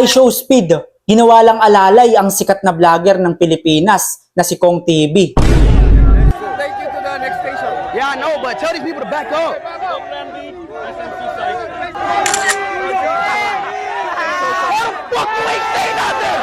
iShow Speed, ginawa lang alalay ang sikat na vlogger ng Pilipinas na si Kong TV. Take you to the next station. Yeah, I know, but tell these people to back up. Fuck, you ain't say nothing.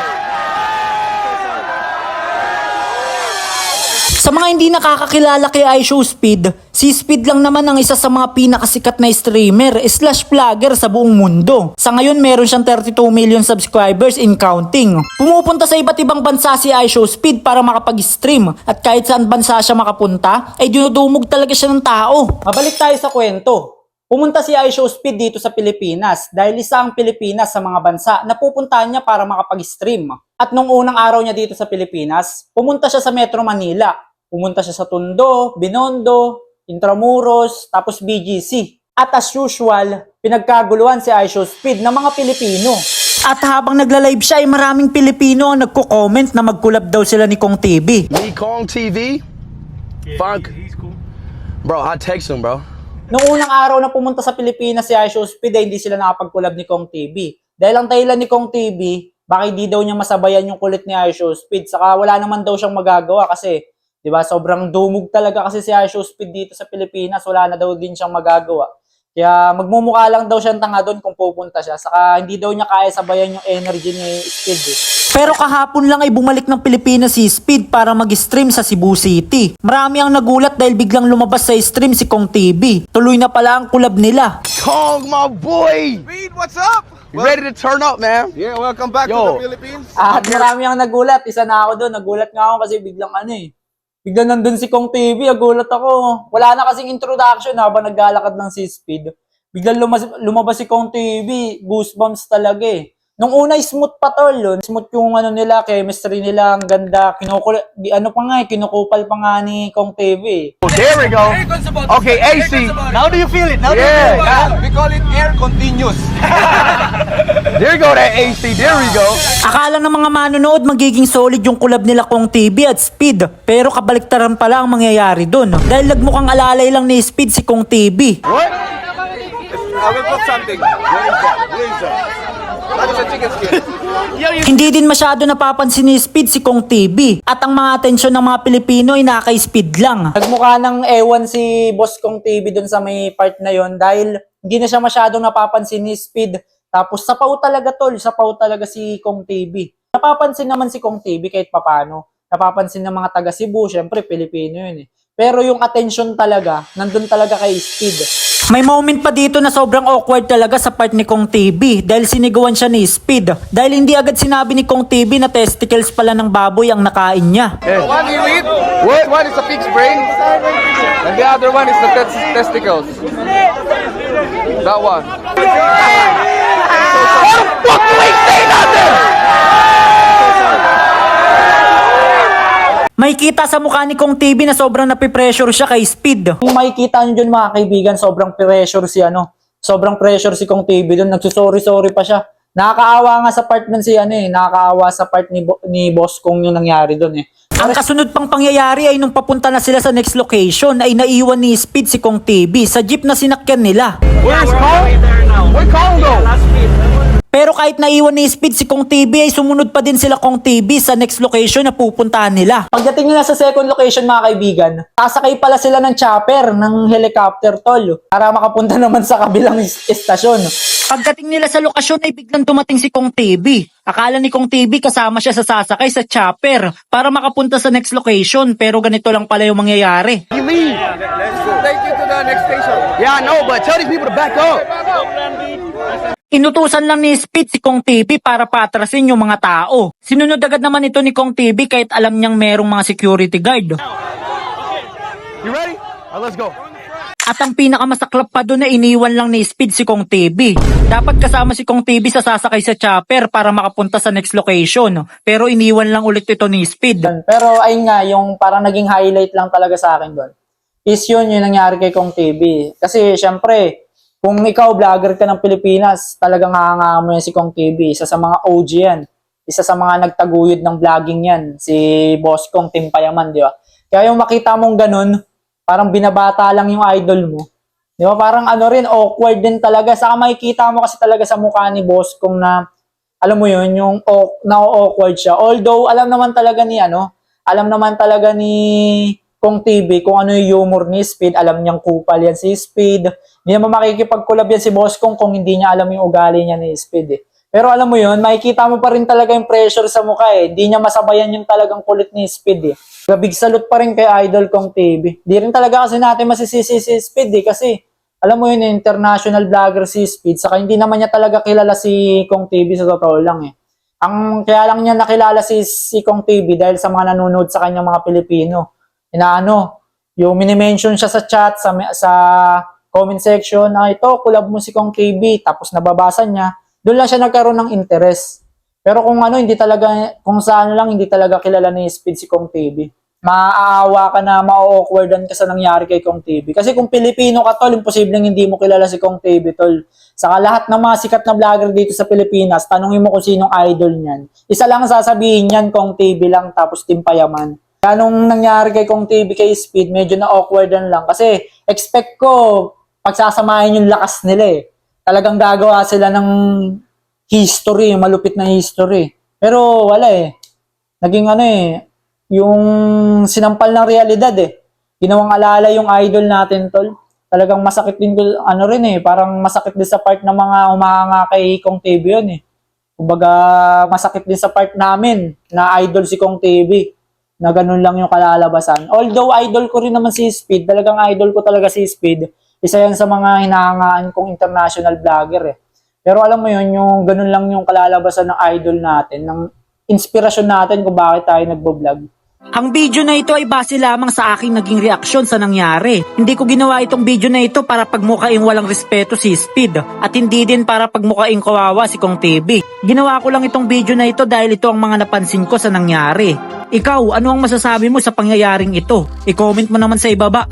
Sa mga hindi nakakakilala kay iShow Speed, si Speed lang naman ang isa sa mga pinakasikat na streamer slash vlogger sa buong mundo. Sa ngayon, meron siyang 32 million subscribers in counting. Pumupunta sa iba't ibang bansa si iShow Speed para makapag-stream at kahit saan bansa siya makapunta, ay dinudumog talaga siya ng tao. Mabalik tayo sa kwento. Pumunta si iShow Speed dito sa Pilipinas dahil isa ang Pilipinas sa mga bansa na pupuntahan niya para makapag-stream. At nung unang araw niya dito sa Pilipinas, pumunta siya sa Metro Manila. Pumunta siya sa Tondo, Binondo, Intramuros, tapos BGC. At as usual, pinagkaguluhan si iShow Speed ng mga Pilipino. At habang nagla-live siya ay maraming Pilipino ang nagko-comment na magkulab daw sila ni Kong TV. Me, Kong TV. Funk. Bro, I text him, bro. Noong unang araw na pumunta sa Pilipinas si iShow Speed ay hindi sila nakapag-collab ni Kong TV. Dahil ang dahilan ni Kong TV, baka hindi daw niya masabayan yung kulit ni iShow Speed. Saka wala naman daw siyang magagawa kasi, di ba, sobrang dumog talaga kasi si iShow Speed dito sa Pilipinas. Wala na daw din siyang magagawa. Kaya magmumukha lang daw siyang tanga doon kung pupunta siya. Saka hindi daw niya kaya sabayan yung energy ni Speed. eh. Pero kahapon lang ay bumalik ng Pilipinas si Speed para mag-stream sa Cebu City. Marami ang nagulat dahil biglang lumabas sa stream si Kong TV. Tuloy na pala ang kulab nila. Kong, my boy. Reed, what's up? You ready to turn up, man? Yeah, welcome back Yo. to the Philippines. At marami ang nagulat. Isa na ako doon. Nagulat nga ako kasi biglang ano eh. Biglang nandun si Kong TV. Nagulat ako. Wala na kasing introduction habang naglalakad ng si Speed. Biglang lumas- lumabas si Kong TV. Goosebumps talaga eh. Nung una, smooth pa tol. Yun. Smooth yung ano nila, chemistry nila, ang ganda. Kinukul di- ano pa nga eh, kinukupal pa nga ni Kong TV eh. Oh, there we go. Okay, AC. How do you feel it? How do you Yeah. feel it? Yeah, we call it air continuous. There go that AC. There we go. Akala ng mga manonood magiging solid yung collab nila Kong TV at Speed. Pero kabaliktaran pala ang mangyayari dun. Dahil nagmukhang alalay lang ni Speed si Kong TV. What? I will put something. Where is that? Where is that? That is a chicken skin. Hindi din masyado napapansin ni Speed si Kong TV. At ang mga atensyon ng mga Pilipino ay nakay Speed lang. Nagmukha ng ewan si Boss Kong TV dun sa may part na yon dahil hindi na siya masyadong napapansin ni Speed. Tapos sapaw talaga tol, sapaw talaga si Kong TV. Napapansin naman si Kong TV kahit papano. Napapansin ng mga taga Cebu, syempre Pilipino yun eh. Pero yung attention talaga, nandun talaga kay Speed. May moment pa dito na sobrang awkward talaga sa part ni Kong TV dahil sinigawan siya ni Speed. Dahil hindi agad sinabi ni Kong TV na testicles pala ng baboy ang nakain niya. One you eat. What? One is a pig's brain, and the other one is the tes- testicles. That one. Fuck, you ain't say nothing. May kita sa mukha ni Kong TV na sobrang napipressure siya kay Speed. Yung makikita nyo dyan mga kaibigan, sobrang pressure si ano, sobrang pressure si Kong TV doon. Nagsusorry-sorry pa siya. Nakakaawa nga sa part nun si ano eh, nakakaawa sa part ni, Bo- ni Boss Kong yung nangyari doon eh. Ang kasunod pang pangyayari ay nung papunta na sila sa next location ay naiwan ni Speed si Kong TV sa jeep na sinakyan nila. Where's Kong? Where Kong go? Pero kahit naiwan ni Speed si Kong TV ay sumunod pa din sila Kong TV sa next location na pupuntahan nila. Pagdating nila sa second location mga kaibigan, sasakay pala sila ng chopper, ng helicopter tol, para makapunta naman sa kabilang estasyon. Pagdating nila sa lokasyon ay biglang dumating si Kong TV. Akala ni Kong TV kasama siya sa sasakay sa chopper para makapunta sa next location pero ganito lang pala yung mangyayari. You leave. Take you to the next station. Yeah, I know, but tell these people to back up. Inutusan lang ni Speed si Kong TV para patrasin yung mga tao. Sinunod agad naman ito ni Kong TV kahit alam niyang merong mga security guard. You ready? Right, let's go. At ang pinakamasaklap pa doon na iniwan lang ni Speed si Kong TV. Dapat kasama si Kong TV sa sasakay sa chopper para makapunta sa next location. Pero iniwan lang ulit ito ni Speed. Pero ayun nga, yung parang naging highlight lang talaga sa akin doon. Is yun yung nangyari kay Kong TV. Kasi syempre, kung ikaw vlogger ka ng Pilipinas, talagang hanga mo yan si Kong TV. Isa sa mga OG yan. Isa sa mga nagtaguyod ng vlogging yan. Si Boss Kong Tim Payaman, di ba? Kaya yung makita mong ganun, parang binabata lang yung idol mo. Di ba? Parang ano rin, awkward din talaga. Saka makikita mo kasi talaga sa mukha ni Boss Kong na alam mo yun, yung na-awkward siya. Although, alam naman talaga ni ano, alam naman talaga ni Kung TV kung ano yung humor ni Speed. Alam niyang kupal yan si Speed. Hindi naman makikipag-collab yan si Boss Kong kung hindi niya alam yung ugali niya ni Speed eh. Pero alam mo yun, makikita mo pa rin talaga yung pressure sa mukha eh. Hindi niya masabayan yung talagang kulit ni Speed eh. Gabig salute pa rin kay Idol Kong TV. Di rin talaga kasi natin masisisi si Speed eh. Kasi alam mo yun, international vlogger si Speed. Saka hindi naman niya talaga kilala si Kong TV sa totoo lang eh. Ang kaya lang niya nakilala si, si Kong TV dahil sa mga nanonood sa kanyang mga Pilipino. Inaano, yung minimension siya sa chat, sa, sa comment section, na ito, collab mo si Kong TV. Tapos nababasa niya. Doon lang siya nagkaroon ng interest. Pero kung ano, hindi talaga, kung saan lang, hindi talaga kilala ni Speed si Kong TV. Maaawa ka na, ma-awkwardan ka sa nangyari kay Kong TV. Kasi kung Pilipino ka, tol, imposibleng hindi mo kilala si Kong TV, tol. Saka lahat ng mga sikat na vlogger dito sa Pilipinas, tanungin mo kung sinong idol niyan. Isa lang ang sasabihin niyan, Kong TV lang, tapos Team Payaman. Kaya nung nangyari kay Kong TV kay Speed, medyo na-awkwardan lang. Kasi expect ko, pagsasamahin yung lakas nila eh. Talagang gagawa sila ng history, malupit na history. Pero wala eh. Naging ano eh, yung sinampal ng realidad eh. Ginawang alala yung idol natin, tol. Talagang masakit din, ano rin eh, parang masakit din sa part ng mga umahanga kay Kong TV yun eh. Kumbaga, masakit din sa part namin na idol si Kong TV na ganun lang yung kalalabasan. Although idol ko rin naman si Speed, talagang idol ko talaga si Speed. Isa yan sa mga hinahangaan kong international vlogger eh. Pero alam mo yun, yung ganun lang yung kalalabasan ng idol natin, ng inspirasyon natin kung bakit tayo nagbo-vlog. Ang video na ito ay base lamang sa aking naging reaksyon sa nangyari. Hindi ko ginawa itong video na ito para pagmukaing walang respeto si Speed at hindi din para pagmukaing kawawa si Kong TV. Ginawa ko lang itong video na ito dahil ito ang mga napansin ko sa nangyari. Ikaw, ano ang masasabi mo sa pangyayaring ito? I-comment mo naman sa ibaba.